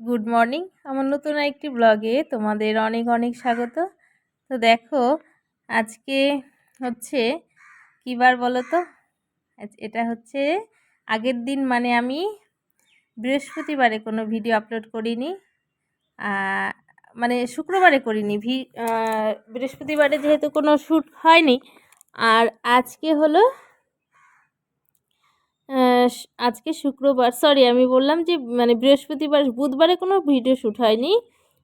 Good morning. আমার নতুন একটি ব্লগে তোমাদের অনেক অনেক স্বাগত। তো দেখো, আজকে হচ্ছে কী বার বলো তো এটা হচ্ছে আগের দিন মানে আমি বৃহস্পতিবারে কোনো ভিডিও আপলোড করিনি। মানে শুক্রবারে করিনি। ভি বৃহস্পতিবারে যেহেতু কোনো শ্যুট হয়নি, আর আজকে হলো আজকে শুক্রবার সরি আমি বললাম যে মানে বৃহস্পতিবার, বুধবারে কোনো ভিডিও শ্যুট হয়নি,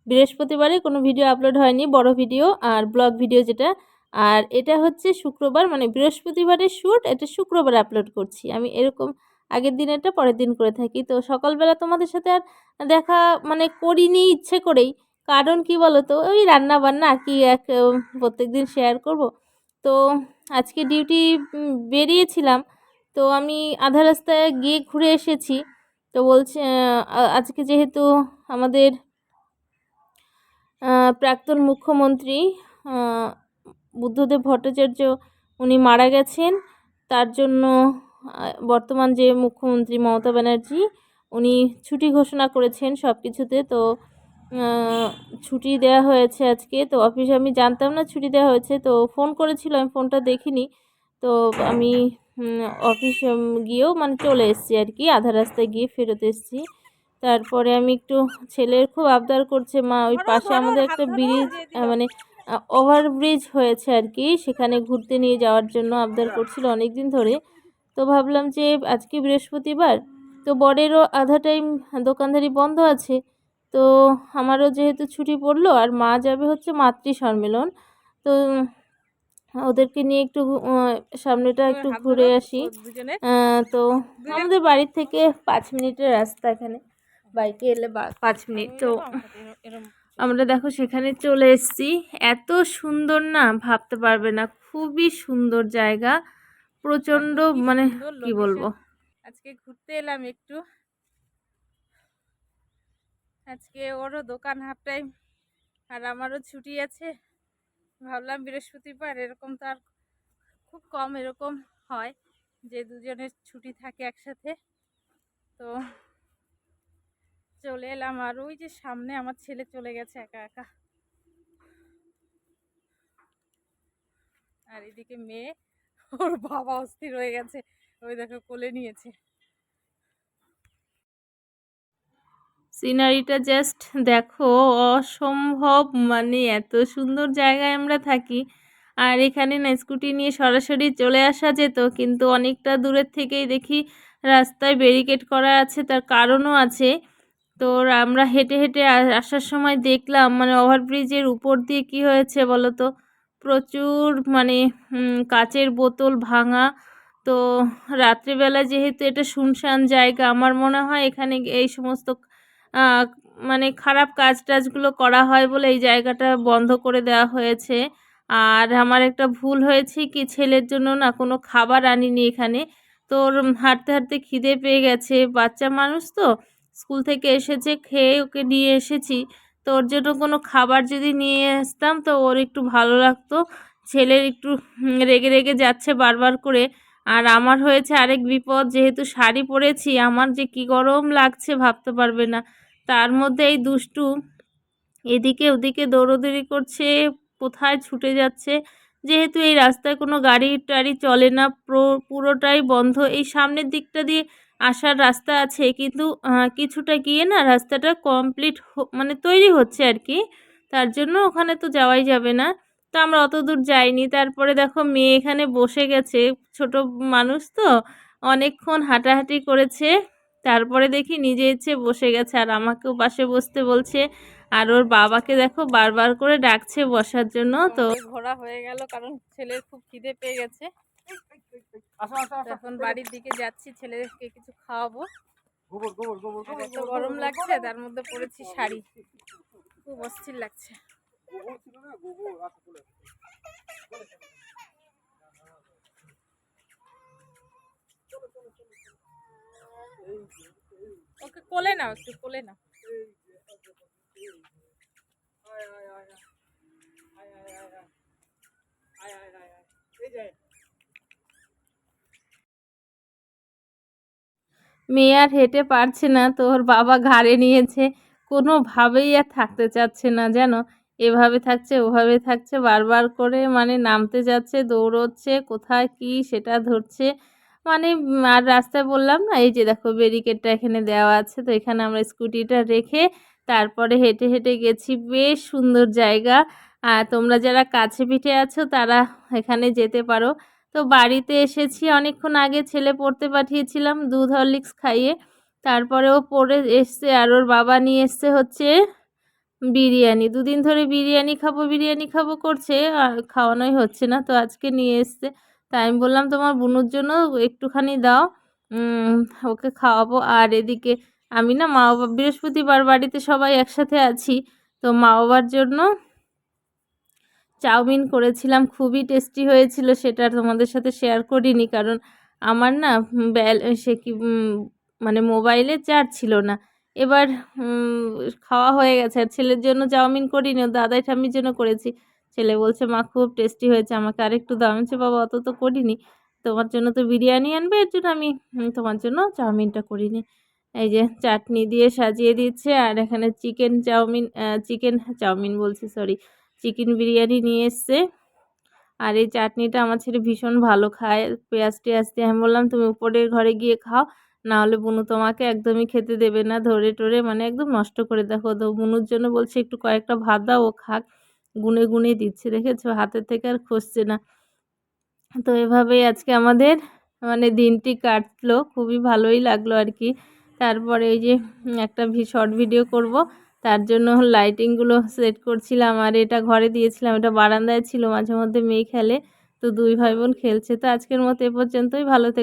বৃহস্পতিবারে কোনো ভিডিও আপলোড হয়নি, বড় ভিডিও আর ব্লগ ভিডিও যেটা, আর এটা হচ্ছে শুক্রবার মানে বৃহস্পতিবারের শ্যুট এটা শুক্রবার আপলোড করছি, আমি এরকম আগের দিন এটা, পরের দিন করে থাকি, তো সকালবেলা তোমাদের সাথে আর দেখা মানে করিনি ইচ্ছে করেই, কারণ কি বলো তো ওই রান্না বান্না আর কি এক প্রত্যেক দিন শেয়ার করব, তো আজকে ডিউটি বেরিয়েছিলাম তো আমি আধা রাস্তায় গিয়ে ঘুরে এসেছি। তো বলছে আজকে যেহেতু আমাদের প্রাক্তন মুখ্যমন্ত্রী বুদ্ধদেব ভট্টাচার্য উনি মারা গেছেন, তার জন্য বর্তমান যে মুখ্যমন্ত্রী মমতা ব্যানার্জি, উনি ছুটি ঘোষণা করেছেন সব কিছুতে তো ছুটি দেওয়া হয়েছে আজকে। তো অফিসে আমি জানতাম না ছুটি দেওয়া হয়েছে। তো ফোন করেছিল, আমি ফোনটা দেখিনি। তো আমি অফিস গিয়েও মানে চলে এসেছি আর কি। আধা রাস্তায় গিয়ে ফেরত এসেছি। তারপরে আমি একটু ছেলের খুব আবদার করছে মা ওই পাশে আমাদের একটা ব্রিজ মানে ওভার ব্রিজ হয়েছে আর কি। সেখানে ঘুরতে নিয়ে যাওয়ার জন্য আবদার করছিল অনেক দিন ধরে। তো ভাবলাম যে আজকে বৃহস্পতিবার তো বরেরও আধা টাইম দোকানদারি বন্ধ আছে। তো আমারও যেহেতু ছুটি পড়ল আর মা যাবে হচ্ছে মাতৃ সম্মেলন তো ওদেরকে নিয়ে একটু সামনেটা একটু ঘুরে আসি। তো আমাদের বাড়ির থেকে পাঁচ মিনিটের রাস্তা এখানে। বাইকে এলে পাঁচ মিনিট তো আমরা দেখো সেখানে চলে এসেছি। এত সুন্দর না ভাবতে পারবে না। খুবই সুন্দর জায়গা। প্রচণ্ড মানে কি বলব? আজকে ঘুরতে এলাম একটু। আজকে ওরও দোকান হাফ টাইম আর আমারও ছুটি আছে। ভাবলাম বৃহস্পতিবার, এরকম তো আর খুব কম এরকম হয় যে দুজনের ছুটি থাকে একসাথে। তো চলে এলাম আর ওই যে সামনে আমার ছেলে চলে গেছে একা একা। আর এদিকে মেয়ে, ওর বাবা অস্থির হয়ে গেছে, ওই দেখো কোলে নিয়েছে। সিনারিটা জাস্ট দেখো, অসম্ভব। মানে এত সুন্দর জায়গায় আমরা থাকি। আর এখানে না, স্কুটি নিয়ে সরাসরি চলে আসা যেত, কিন্তু অনেকটা দূরের থেকেই দেখি রাস্তায় ব্যারিকেড করা আছে, তার কারণও আছে। তো আমরা হেঁটে হেঁটে আসার সময় দেখলাম মানে ওভারব্রিজের উপর দিয়ে কি হয়েছে বলো তো প্রচুর মানে কাচের বোতল ভাঙা। তো রাত্রিবেলা যেহেতু এটা শুনশান জায়গা, আমার মনে হয় এখানে এই সমস্ত মানে খারাপ কাজ টাজগুলো করা হয় বলে এই জায়গাটা বন্ধ করে দেওয়া হয়েছে। আর আমার একটা ভুল হয়েছে কি, ছেলের জন্য না কোনো খাবার আনিনি এখানে। তোর হাঁটতে হাঁটতে খিদে পেয়ে গেছে। বাচ্চা মানুষ তো, স্কুল থেকে এসেছে, খেয়ে ওকে নিয়ে এসেছি। তো ওর জন্য কোনো খাবার যদি নিয়ে আসতাম তো ওর একটু ভালো লাগতো। ছেলের একটু রেগে রেগে যাচ্ছে বারবার করে। আর আমার হয়েছে আরেক বিপদ, যেহেতু শাড়ি পরেছি, আমার যে কি গরম লাগছে ভাবতে পারবে না। তার মধ্যে এই দুষ্টু এদিকে ওদিকে দৌড়োদৌড়ি করছে, কোথায় ছুটে যাচ্ছে। যেহেতু এই রাস্তায় কোনো গাড়ি টাড়ি চলে না, পুরো- পুরোটাই বন্ধ। এই সামনের দিকটা দিয়ে আসার রাস্তা আছে, কিন্তু কিছুটা গিয়ে না রাস্তাটা কমপ্লিট মানে তৈরি হচ্ছে আর কি। তার জন্য ওখানে তো যাওয়াই যাবে না। তো আমরা অত দূর যাইনি। তারপরে দেখো মেয়ে এখানে বসে গেছে ছোট মানুষ তো অনেকক্ষণ হাঁটাহাঁটি করেছে। তারপরে দেখি নিজে ইচ্ছে বসে গেছে আর আমাকেও পাশে বসতে বলছে। আর ওর বাবাকে দেখো বারবার করে ডাকছে বসার জন্য তো ঘোরা হয়ে গেল কারণ ছেলের খুব খিদে পেয়ে গেছে। এখন বাড়ির দিকে যাচ্ছি ছেলেকে কিছু খাওয়াবো। গরম লাগছে তার মধ্যে পড়েছি শাড়ি। খুব অস্থির লাগছে। ওকে কোলে নাও, একটু কোলে মেয়ে আর হেঁটে পারছে না তো ওর বাবা ঘাড়ে নিয়েছে। কোনোভাবেই আর থাকতে চাচ্ছে না, জানো? এভাবে থাকছে, ওভাবে থাকছে, বারবার করে মানে নামতে যাচ্ছে, দৌড়চ্ছে, কোথায় কি সেটা ধরছে। মানে আর রাস্তায় বললাম না, এই যে দেখো ব্যারিকেডটা এখানে দেওয়া আছে, তো এখানে আমরা স্কুটিটা রেখে তারপরে হেঁটে হেঁটে গেছি, বেশ সুন্দর জায়গা। আর তোমরা যারা কাছে পিঠে আছো, তারা এখানে যেতে পারো। তো বাড়িতে এসেছি, অনেকক্ষণ আগে ছেলে পড়তে পাঠিয়েছিলাম দুধ হরলিক্স খাইয়ে। তারপরে ও পড়ে এসছে, আর ওর বাবা নিয়ে এসছে হচ্ছে বিরিয়ানি, দুদিন ধরে বিরিয়ানি খাব বিরিয়ানি খাব করছে, আর খাওয়ানোই হচ্ছে না। তো আজকে নিয়ে এসছে। তাই আমি বললাম, তোমার বুনুর জন্য একটুখানি দাও ওকে খাওয়াবো। আর এদিকে আমি না, মা বাবা, বৃহস্পতিবার বাড়িতে সবাই একসাথে আছি। তো মা বাবার জন্য চাউমিন করেছিলাম, খুবই টেস্টি হয়েছিল, সেটা তোমাদের সাথে শেয়ার করিনি। কারণ আমার না ব্যাল সে কি মানে মোবাইলে চার্জ ছিল না। এবার খাওয়া হয়ে গেছে। আর ছেলের জন্য চাউমিন করিনি দাদাই ঠাম্মির জন্য করেছি। ছেলে বলছে মা খুব টেস্টি হয়েছে আমাকে আরেকটু আমি বলছি, বাবা অত তো করিনি। তোমার জন্য তো বিরিয়ানি আনবে এর জন্য আমি তোমার জন্য চাউমিনটা করিনি। এই যে চাটনি দিয়ে সাজিয়ে দিচ্ছে আর এখানে চিকেন চাউমিন চিকেন চাউমিন বলছি সরি চিকেন বিরিয়ানি নিয়ে এসছে। আর এই চাটনিটা আমার ছেলে ভীষণ ভালো খায়। পেঁয়াজ টেয়াজ দিয়ে আমি বললাম তুমি উপরের ঘরে গিয়ে খাও। না হলে বুনু তোমাকে একদমই খেতে দেবে না। ধরে টরে মানে একদম নষ্ট করে দেখো। তো বুনুর জন্য বলছে একটু কয়েকটা ভাত দাও, ও খাক। গুনে গুনে দিচ্ছে, দেখেছ? হাতের থেকে আর খসছে না। তো এভাবেই আজকে আমাদের মানে দিনটি কাটলো। খুবই ভালোই লাগল আর কি। তারপরে এই যে একটা শর্ট ভিডিও করব। তার জন্য লাইটিংগুলো সেট করছিলাম আর এটা ঘরে দিয়েছিলাম। এটা বারান্দায় ছিল, মাঝে মধ্যে মেয়ে খেলে। তো দুই ভাই বোন খেলছে। তো আজকের মতো এ পর্যন্তই। ভালো থেকে।